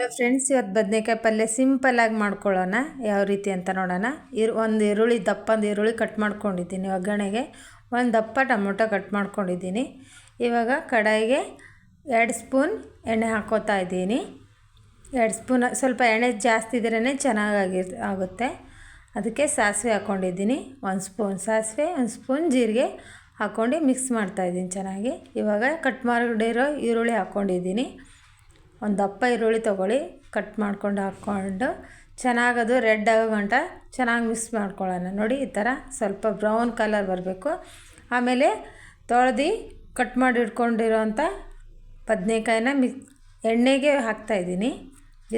Hello friends, ಇವತ್ತು ಬದನೇಕಾಯಿ ಪಲ್ಯ ಸಿಂಪಲ್ಲಾಗಿ ಮಾಡ್ಕೊಳ್ಳೋಣ. ಯಾವ ರೀತಿ ಅಂತ ನೋಡೋಣ. ಇರು, ಒಂದು ಈರುಳ್ಳಿ ದಪ್ಪಂದು ಈರುಳ್ಳಿ ಕಟ್ ಮಾಡ್ಕೊಂಡಿದ್ದೀನಿ. ಒಗ್ಗರಣೆಗೆ ಒಂದು ದಪ್ಪ ಟೊಮೊಟೊ ಕಟ್ ಮಾಡ್ಕೊಂಡಿದ್ದೀನಿ. ಇವಾಗ ಕಡಾಯಿಗೆ ಎರಡು ಸ್ಪೂನ್ ಎಣ್ಣೆ ಹಾಕೋತಾ ಇದ್ದೀನಿ. ಎರಡು ಸ್ಪೂನ್, ಸ್ವಲ್ಪ ಎಣ್ಣೆ ಜಾಸ್ತಿ ಇದ್ರೇ ಚೆನ್ನಾಗಿ ಆಗುತ್ತೆ. ಅದಕ್ಕೆ ಸಾಸಿವೆ ಹಾಕ್ಕೊಂಡಿದ್ದೀನಿ ಒಂದು ಸ್ಪೂನ್ ಸಾಸಿವೆ, ಒಂದು ಸ್ಪೂನ್ ಜೀರಿಗೆ ಹಾಕ್ಕೊಂಡು ಮಿಕ್ಸ್ ಮಾಡ್ತಾಯಿದ್ದೀನಿ ಚೆನ್ನಾಗಿ. ಇವಾಗ ಕಟ್ ಮಾಡಿರೋ ಈರುಳ್ಳಿ ಹಾಕ್ಕೊಂಡಿದ್ದೀನಿ ಒಂದು ದಪ್ಪ ಈರುಳ್ಳಿ ತೊಗೊಳ್ಳಿ ಕಟ್ ಮಾಡ್ಕೊಂಡು ಹಾಕ್ಕೊಂಡು ಚೆನ್ನಾಗದು ರೆಡ್ ಆಗೋ ಗಂಟ ಚೆನ್ನಾಗಿ ಮಿಕ್ಸ್ ಮಾಡ್ಕೊಳ್ಳೋಣ. ನೋಡಿ, ಈ ಥರ ಸ್ವಲ್ಪ ಬ್ರೌನ್ ಕಲರ್ ಬರಬೇಕು. ಆಮೇಲೆ ತೊಳೆದು ಕಟ್ ಮಾಡಿ ಇಟ್ಕೊಂಡಿರೋಂಥ ಬದನೇಕಾಯಿನ ಮಿಕ್ ಎಣ್ಣೆಗೆ ಹಾಕ್ತಾಯಿದ್ದೀನಿ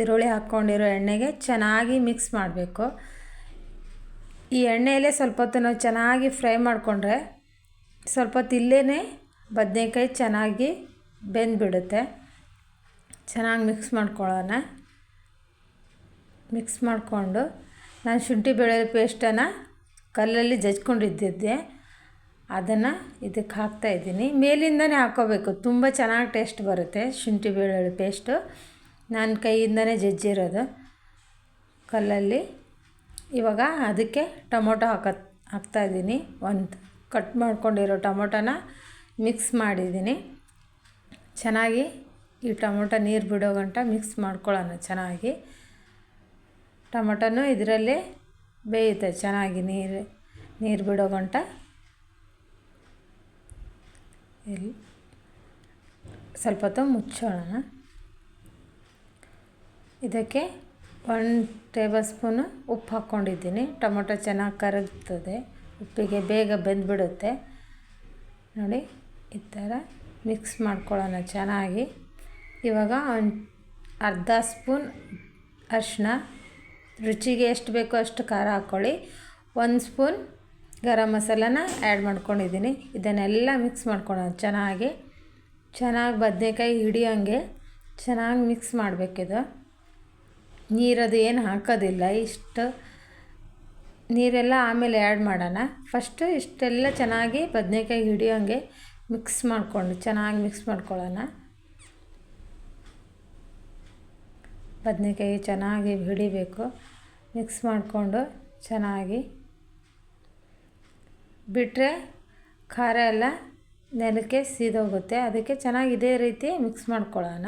ಈರುಳ್ಳಿ ಹಾಕ್ಕೊಂಡಿರೋ ಎಣ್ಣೆಗೆ ಚೆನ್ನಾಗಿ ಮಿಕ್ಸ್ ಮಾಡಬೇಕು. ಈ ಎಣ್ಣೆಯಲ್ಲೇ ಸ್ವಲ್ಪ ಹೊತ್ತು ನಾವು ಚೆನ್ನಾಗಿ ಫ್ರೈ ಮಾಡಿಕೊಂಡ್ರೆ ಸ್ವಲ್ಪ ಹೊತ್ತು ಇಲ್ಲೇ ಬದನೇಕಾಯಿ ಚೆನ್ನಾಗಿ ಬೆಂದುಬಿಡುತ್ತೆ. ಚೆನ್ನಾಗಿ ಮಿಕ್ಸ್ ಮಾಡ್ಕೊಳ್ಳೋಣ ಮಿಕ್ಸ್ ಮಾಡಿಕೊಂಡು ನಾನು ಶುಂಠಿ ಬೆಳ್ಳುಳ್ಳಿ ಪೇಸ್ಟನ್ನು ಕಲ್ಲಲ್ಲಿ ಜಜ್ಕೊಂಡಿದ್ದಿದ್ದೆ ಅದನ್ನು ಇದಕ್ಕೆ ಹಾಕ್ತಾಯಿದ್ದೀನಿ ಮೇಲಿಂದನೇ ಹಾಕೋಬೇಕು. ತುಂಬ ಚೆನ್ನಾಗಿ ಟೇಸ್ಟ್ ಬರುತ್ತೆ ಶುಂಠಿ ಬೆಳ್ಳುಳ್ಳಿ ಪೇಸ್ಟು ನಾನು ಕೈಯಿಂದನೇ ಜಜ್ಜಿರೋದು. ಕಲ್ಲಲ್ಲಿ. ಇವಾಗ ಅದಕ್ಕೆ ಟೊಮೊಟೊ ಹಾಕ ಹಾಕ್ತಾಯಿದ್ದೀನಿ ಒಂದು ಕಟ್ ಮಾಡ್ಕೊಂಡಿರೋ ಟೊಮೊಟೊನ ಮಿಕ್ಸ್ ಮಾಡಿದ್ದೀನಿ. ಚೆನ್ನಾಗಿ ಈ ಟೊಮೊಟೊ ನೀರು ಬಿಡೋ ಗಂಟ ಮಿಕ್ಸ್ ಮಾಡ್ಕೊಳ್ಳೋಣ ಚೆನ್ನಾಗಿ. ಟೊಮೊಟೊನೂ ಇದರಲ್ಲೇ ಬೇಯುತ್ತೆ, ಚೆನ್ನಾಗಿ ನೀರು ನೀರು ಬಿಡೋ ಗಂಟ. ಇಲ್ಲಿ ಸ್ವಲ್ಪ ಹೊತ್ತು ಮುಚ್ಚೋಣ. ಇದಕ್ಕೆ ಒನ್ ಟೇಬಲ್ ಸ್ಪೂನು ಉಪ್ಪು ಹಾಕ್ಕೊಂಡಿದ್ದೀನಿ. ಟೊಮೊಟೊ ಚೆನ್ನಾಗಿ ಕರಗ್ತದೆ, ಉಪ್ಪಿಗೆ ಬೇಗ ಬೆಂದುಬಿಡುತ್ತೆ. ನೋಡಿ, ಈ ಥರ ಮಿಕ್ಸ್ ಮಾಡ್ಕೊಳ್ಳೋಣ ಚೆನ್ನಾಗಿ. ಇವಾಗ ಅರ್ಧ ಸ್ಪೂನ್ ಅರಿಶಿನ ರುಚಿಗೆ ಎಷ್ಟು ಬೇಕೋ ಅಷ್ಟು ಖಾರ ಹಾಕ್ಕೊಳ್ಳಿ ಒಂದು ಸ್ಪೂನ್ ಗರಂ ಮಸಾಲನ ಆ್ಯಡ್ ಮಾಡ್ಕೊಂಡಿದ್ದೀನಿ. ಇದನ್ನೆಲ್ಲ ಮಿಕ್ಸ್ ಮಾಡ್ಕೊಳ್ಳೋಣ. ಚೆನ್ನಾಗಿ ಚೆನ್ನಾಗಿ ಬದನೇಕಾಯಿ ಹಿಡಿಯೋಂಗೆ ಚೆನ್ನಾಗಿ ಮಿಕ್ಸ್ ಮಾಡಬೇಕಿದು. ನೀರದು ಏನು ಹಾಕೋದಿಲ್ಲ, ಇಷ್ಟು ನೀರೆಲ್ಲ ಆಮೇಲೆ ಆ್ಯಡ್ ಮಾಡೋಣ. ಫಸ್ಟು ಇಷ್ಟೆಲ್ಲ ಚೆನ್ನಾಗಿ ಬದನೆಕಾಯಿ ಹಿಡಿಯೋಂಗೆ ಮಿಕ್ಸ್ ಮಾಡಿಕೊಂಡು, ಚೆನ್ನಾಗಿ ಮಿಕ್ಸ್ ಮಾಡ್ಕೊಳ್ಳೋಣ. ಬದನೇಕಾಯಿ ಚೆನ್ನಾಗಿ ಹಿಡಿಬೇಕು. ಮಿಕ್ಸ್ ಮಾಡಿಕೊಂಡು ಚೆನ್ನಾಗಿ ಬಿಟ್ಟರೆ ಖಾರ ಎಲ್ಲ ನೆಲಕ್ಕೆ ಸೀದೋಗುತ್ತೆ. ಅದಕ್ಕೆ ಚೆನ್ನಾಗಿ ಇದೇ ರೀತಿ ಮಿಕ್ಸ್ ಮಾಡ್ಕೊಳ್ಳೋಣ.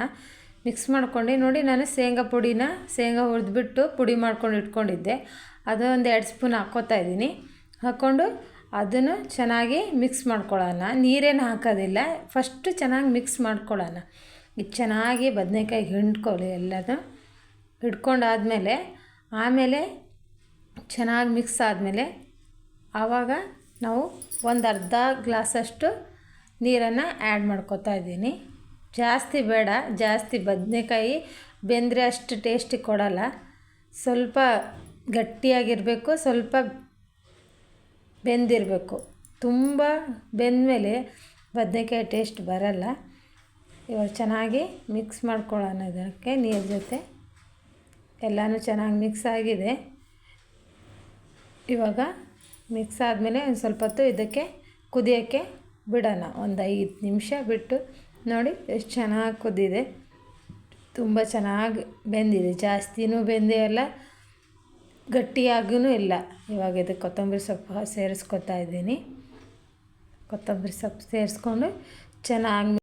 ಮಿಕ್ಸ್ ಮಾಡ್ಕೊಂಡು ನೋಡಿ ನಾನು ಶೇಂಗಾ ಪುಡಿನ ಶೇಂಗಾ ಹುರಿದ್ಬಿಟ್ಟು ಪುಡಿ ಮಾಡ್ಕೊಂಡು ಇಟ್ಕೊಂಡಿದ್ದೆ. ಅದು ಒಂದು ಎರಡು ಸ್ಪೂನ್ ಹಾಕ್ಕೋತಾ ಇದ್ದೀನಿ. ಹಾಕ್ಕೊಂಡು ಅದನ್ನು ಚೆನ್ನಾಗಿ ಮಿಕ್ಸ್ ಮಾಡ್ಕೊಳ್ಳೋಣ. ನೀರೇನು ಹಾಕೋದಿಲ್ಲ. ಫಸ್ಟು ಚೆನ್ನಾಗಿ ಮಿಕ್ಸ್ ಮಾಡ್ಕೊಳ್ಳೋಣ. ಇದು ಚೆನ್ನಾಗಿ ಬದನೇಕಾಯಿ ಹಿಂಡ್ಕೊಳ್ಳಿ ಎಲ್ಲನೂ. ಹಿಡ್ಕೊಂಡಾದಮೇಲೆ ಆಮೇಲೆ ಚೆನ್ನಾಗಿ ಮಿಕ್ಸ್ ಆದಮೇಲೆ ಆವಾಗ ನಾವು ಒಂದು ಅರ್ಧ ಗ್ಲಾಸಷ್ಟು ನೀರನ್ನು ಆ್ಯಡ್ ಮಾಡ್ಕೋತಾ ಇದ್ದೀನಿ. ಜಾಸ್ತಿ ಬೇಡ, ಜಾಸ್ತಿ ಬದನೆಕಾಯಿ ಬೆಂದರೆ ಅಷ್ಟು ಟೇಸ್ಟಿ ಕೊಡಲ್ಲ. ಸ್ವಲ್ಪ ಗಟ್ಟಿಯಾಗಿರಬೇಕು, ಸ್ವಲ್ಪ ಬೆಂದಿರಬೇಕು. ತುಂಬ ಬೆಂದಮೇಲೆ ಬದನೆಕಾಯಿ ಟೇಸ್ಟ್ ಬರಲ್ಲ. ಇವಾಗ ಚೆನ್ನಾಗಿ ಮಿಕ್ಸ್ ಮಾಡ್ಕೊಳ್ಳೋಣ ಇದಕ್ಕೆ ನೀರು ಜೊತೆ. ಎಲ್ಲನೂ ಚೆನ್ನಾಗಿ ಮಿಕ್ಸ್ ಆಗಿದೆ. ಇವಾಗ ಮಿಕ್ಸ್ ಆದಮೇಲೆ ಒಂದು ಸ್ವಲ್ಪ ಹೊತ್ತು ಇದಕ್ಕೆ ಕುದಿಯೋಕ್ಕೆ ಬಿಡೋಣ. ಒಂದು ಐದು ನಿಮಿಷ ಬಿಟ್ಟು ನೋಡಿ ಎಷ್ಟು ಚೆನ್ನಾಗಿ ಕುದ್ದಿದೆ ತುಂಬ ಚೆನ್ನಾಗಿ ಬೆಂದಿದೆ. ಜಾಸ್ತಿನೂ ಬೆಂದೇ ಅಲ್ಲ ಗಟ್ಟಿಯಾಗೂ ಇಲ್ಲ. ಇವಾಗ ಇದಕ್ಕೆ ಕೊತ್ತಂಬರಿ ಸೊಪ್ಪು ಸೇರಿಸ್ಕೊತಾ ಇದ್ದೀನಿ. ಕೊತ್ತಂಬರಿ ಸೊಪ್ಪು ಸೇರಿಸ್ಕೊಂಡು ಚೆನ್ನಾಗಿ